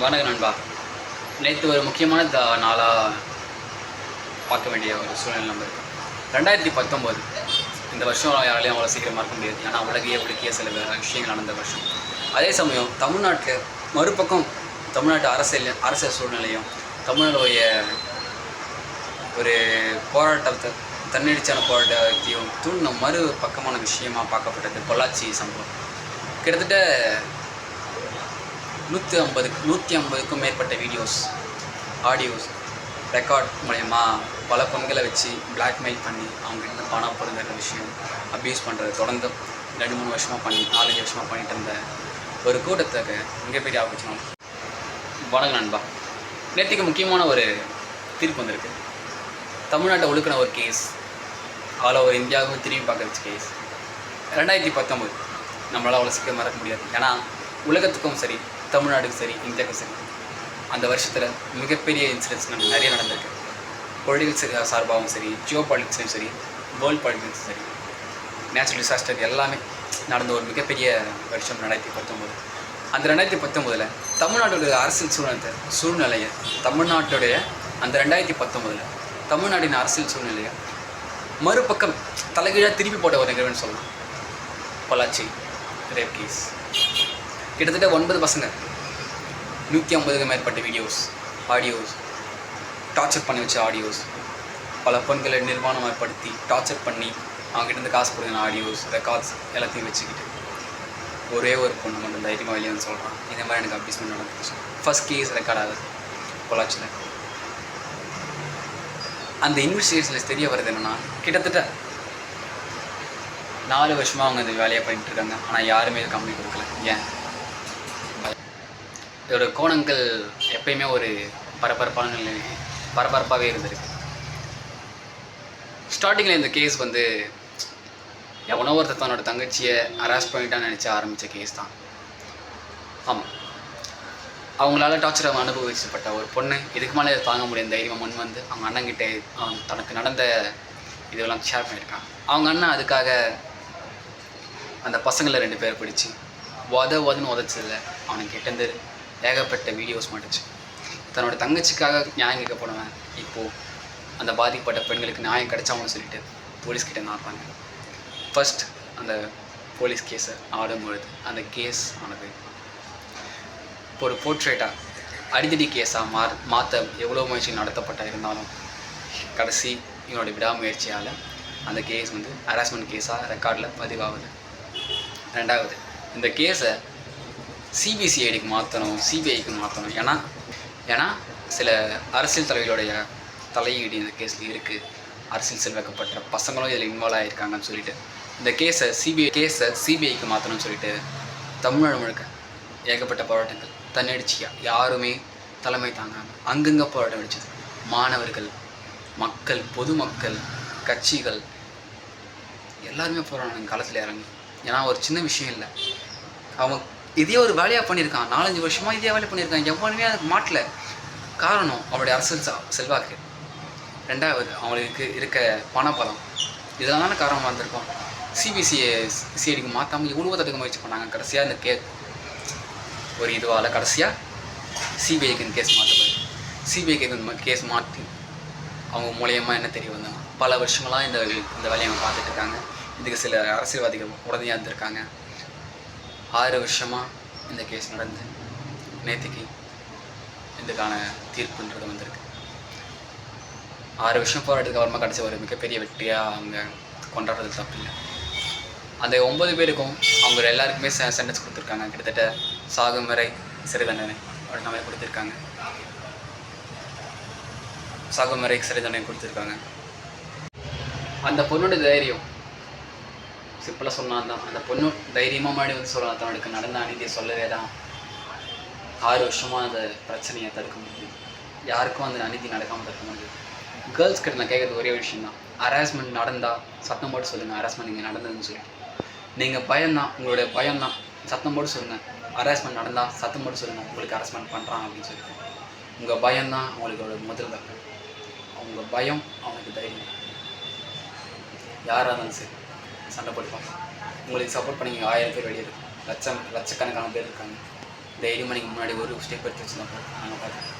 வணக்க நண்பா. நேற்று ஒரு முக்கியமான த நாளாக பார்க்க வேண்டிய ஒரு சூழ்நிலை நம்ம இருக்கு. ரெண்டாயிரத்தி பத்தொம்போது. இந்த வருஷம் யாராலையும் அவ்வளோ சீக்கிரம் மறக்க முடியாது. ஏன்னா உலகையே உலகிய சில விஷயங்கள் நடந்த வருஷம். அதே சமயம் தமிழ்நாட்டில் மறுபக்கம் தமிழ்நாட்டு அரசியல் அரசியல் சூழ்நிலையும் தமிழருடைய ஒரு போராட்டத்தை தன்னெடிச்சான போராட்டத்தையும் தூண்டின மறு பக்கமான விஷயமாக பார்க்கப்பட்டது பொள்ளாச்சி சம்பவம். கிட்டத்தட்ட நூற்றி ஐம்பதுக்கு நூற்றி ஐம்பதுக்கும் மேற்பட்ட வீடியோஸ் ஆடியோஸ் ரெக்கார்ட் மூலயமா பல பெண்களை வச்சு பிளாக்மெயில் பண்ணி அவங்ககிட்ட பணம் பிடுங்குற விஷயம் அப்யூஸ் பண்ணுறது தொடர்ந்து ரெண்டு மூணு வருஷமாக பண்ணி நாலஞ்சு வருஷமாக பண்ணிட்டு இருந்த ஒரு கூட்டத்துக்கு மிகப்பெரிய ஆப்பர்ச்சுனல் வணக்கம் நண்பா. நேற்றுக்கு முக்கியமான ஒரு தீர்ப்பு வந்திருக்கு. தமிழ்நாட்டை ஒழுக்கின ஒரு கேஸ் ஆல் ஓவர் இந்தியாவுக்கும் திரும்பி பார்க்க வச்ச கேஸ் ரெண்டாயிரத்தி பத்தொம்போது நம்மளால் அவ்வளோ சீக்கிரம் மறக்க முடியாது. ஏன்னா உலகத்துக்கும் சரி தமிழ்நாடுக்கு சரி இந்தியாவுக்கும் சரி அந்த வருஷத்தில் மிகப்பெரிய இன்சிடென்ட்ஸ் நம்ம நிறைய நடந்திருக்கு. பொலிட்டிக்கல் சார்பாகவும் சரி ஜியோ பாலிட்டிக்ஸும் சரி வேர்ல்ட் பாலிட்டிக்ஸும் சரி நேச்சுரல் டிசாஸ்டர் எல்லாமே நடந்த ஒரு மிகப்பெரிய வருஷம் ரெண்டாயிரத்தி பத்தொம்போது அந்த ரெண்டாயிரத்தி பத்தொம்போதில் தமிழ்நாட்டுடைய அரசியல் சூழ்நிலை சூழ்நிலையை தமிழ்நாட்டுடைய அந்த ரெண்டாயிரத்தி பத்தொம்போதில் தமிழ்நாட்டின் அரசியல் சூழ்நிலையை மறுபக்கம் தலைகீழாக திருப்பி போட்ட ஒரு நிகழ்வுன்னு சொல்லலாம். பொள்ளாச்சி ரேப் கேஸ் கிட்டத்தட்ட ஒன்பது பசங்க. நூற்றி ஐம்பதுக்கு மேற்பட்ட வீடியோஸ் ஆடியோஸ் டார்ச்சர் பண்ணி வச்ச ஆடியோஸ் பல பெண்களை நிர்வாணம் ஏற்படுத்தி டார்ச்சர் பண்ணி அவங்ககிட்ட இருந்து காசு கொடுங்க ஆடியோஸ் ரெக்கார்ட்ஸ் எல்லாத்தையும் வச்சுக்கிட்டு. ஒரே ஒரு பொண்ணு மட்டும் தைரியமாக வெளியே வந்து சொல்கிறான் இந்த மாதிரி எனக்கு அபியூஸ்மெண்ட் நடந்துச்சு. ஃபர்ஸ்ட் கேஸ் ரெக்கார்ட் ஆகுது. பொள்ளாச்சியில். அந்த இன்வெஸ்டிகேஷனில் தெரிய வருது என்னென்னா கிட்டத்தட்ட நாலு வருஷமாக அவங்க இந்த வேலையை பண்ணிட்டு இருக்காங்க. ஆனால் யாருமே கம்மி கொடுக்கல. ஏன்? இதோட கோணங்கள் எப்பயுமே ஒரு பரபரப்பான நிலை பரபரப்பாகவே இருந்திருக்கு. ஸ்டார்டிங்கில் இந்த கேஸ் வந்து எவனோ ஒருத்தர் தன்னோட தங்கச்சியை அரெஸ்ட் பண்ணிட்டான்னு நினச்ச ஆரம்பித்த கேஸ் தான். ஆமாம் அவங்களால டார்ச்சர் அவங்க அனுபவிச்சப்பட்ட ஒரு பொண்ணு இதுக்கு மேலே இதை தாங்க முடியும் தைரியமாக முன் வந்து அவங்க அண்ணங்கிட்ட அவன் தனக்கு நடந்த இதெல்லாம் ஷேர் பண்ணியிருக்கான். அவங்க அண்ணன் அதுக்காக அந்த பசங்களை ரெண்டு பேரை பிடிச்சி உத உதன்னு உதச்சதில்ல அவனுக்கு கிட்டேருந்து ஏகப்பட்ட வீடியோஸ் மாட்டுச்சு. தன்னோட தங்கச்சிக்காக நியாயம் கேட்க போனவன் இப்போது அந்த பாதிக்கப்பட்ட பெண்களுக்கு நியாயம் கிடைச்சாங்கன்னு சொல்லிட்டு போலீஸ்கிட்ட நாடுறாங்க ஃபர்ஸ்ட் அந்த போலீஸ் கேஸை ஆடும்பொழுது அந்த கேஸ் ஆனது இப்போ ஒரு போர்ட்ரேட்டாக அடிதடி கேஸாக மா மாற்ற எவ்வளோ முயற்சி நடத்தப்பட்ட இருந்தாலும் கடைசி இவனோட விடாமுயற்சியால் அந்த கேஸ் வந்து ஹராஸ்மெண்ட் கேஸாக ரெக்கார்டில் பதிவாகுது. ரெண்டாவது இந்த கேஸை சிபிசிஐடிக்கு மாற்றணும் சிபிஐக்கு மாற்றணும் ஏன்னா ஏன்னா சில அரசியல் தலைவர்களுடைய தலையீடு இந்த கேஸில் இருக்குது அரசியல் செல்வாக்கப்பட்ட பசங்களும் இதில் இன்வால்வ் ஆகியிருக்காங்கன்னு சொல்லிட்டு இந்த கேஸை சிபிஐ கேஸை சிபிஐக்கு மாற்றணும்னு சொல்லிட்டு தமிழ்நாடு முழுக்க ஏகப்பட்ட போராட்டங்கள். தன்னடிச்சியாக யாருமே தலைமை தாங்காங்க அங்கங்கே போராட்டம் அடிச்சது மாணவர்கள் மக்கள் பொதுமக்கள் கட்சிகள் எல்லாருமே போராடினாங்க களத்தில் இறங்கி. ஏன்னா ஒரு சின்ன விஷயம் இல்லை. அவன் இதே ஒரு வேலையாக பண்ணியிருக்கான். நாலஞ்சு வருஷமாக இதே வேலை பண்ணியிருக்கான். எவ்வளவுமே அதுக்கு மாட்டல. காரணம் அவருடைய அரசியல் செல்வாக்கு. ரெண்டாவது அவங்களுக்கு இருக்க பணபலம். இதெல்லாம் தானே காரணமாக இருந்திருக்கும். சிபிசிஐ சிஐடிக்கு மாற்றாமல் இவ்வளோ தடுக்க முயற்சி பண்ணாங்க. கடைசியாக இந்த கே ஒரு இதுவால் கடைசியாக சிபிஐக்கு இந்த கேஸ் மாற்றப்படுது சிபிஐக்கு இந்த கேஸ் மாற்றி அவங்க மூலயமா என்ன தெரிய வந்தாங்க பல வருஷங்களாக இந்த இந்த வேலையை அவங்க பார்த்துட்டு இருக்காங்க. இதுக்கு சில அரசியல்வாதிகள் உடனே இருந்திருக்காங்க ஆறு வருஷமாக இந்த கேஸ் நடந்து நேற்றுக்கு இதுக்கான தீர்ப்புன்றது வந்திருக்கு. ஆறு வருஷம் போராட்டத்துக்கு அப்புறமா கிடச்ச ஒரு மிகப்பெரிய வெற்றியாக அவங்க கொண்டாடுறது தப்பு இல்லை அந்த ஒம்பது பேருக்கும் அவங்க எல்லாருக்குமே செ சென்டென்ஸ் கொடுத்துருக்காங்க. கிட்டத்தட்ட சாகும் வரை சிறை தண்டனை அப்படின்ற மாதிரி கொடுத்துருக்காங்க. சாகும் வரை சிறை தண்டனை கொடுத்துருக்காங்க. அந்த பொண்ணோட தைரியம் சிம்பிளாக சொன்னான் தான் அந்த பொண்ணு தைரியமாக மாடி வந்து சொல்லலாம் தன்னோட நடந்த அநீதியை சொல்லவே தான் ஆறு வருஷமாக அந்த பிரச்சனையை தடுக்க முடியுது. யாருக்கும் அந்த அநீதி நடக்காமல் தடுக்க முடியுது. கேர்ள்ஸ் கிட்ட நான் கேட்குறது ஒரே விஷயம் தான் ஹராஸ்மெண்ட் நடந்தால் சத்தம் போட்டு சொல்லுங்கள் ஹராஸ்மெண்ட் இங்கே நடந்ததுன்னு சொல்லிட்டு. நீங்கள் பயம்தான். உங்களுடைய பயம்தான். சத்தம் போட்டு சொல்லுங்கள் ஹராஸ்மெண்ட் நடந்தால் சத்தம் போட்டு சொல்லுங்கள் உங்களுக்கு ஹராஸ்மெண்ட் பண்ணுறான் அப்படின்னு சொல்லிட்டு. உங்கள் பயம்தான் அவங்களுக்கோட முதல் தப்பு அவங்க பயம் அவனுக்கு தைரியம். யாராக இருந்தாலும் சரி. சண்டை போட்டுப்பாங்க உங்களுக்கு சப்போர்ட் பண்ணி ஆயிரம் பேர் வெளியே இருக்கு. லட்சம் லட்சக்கணக்கான பேர் இருக்காங்க. தைரியமாக நீங்கள் முன்னாடி ஒரு ஸ்டெப் எடுத்து வச்சுருந்தோம் நாங்கள் பார்த்து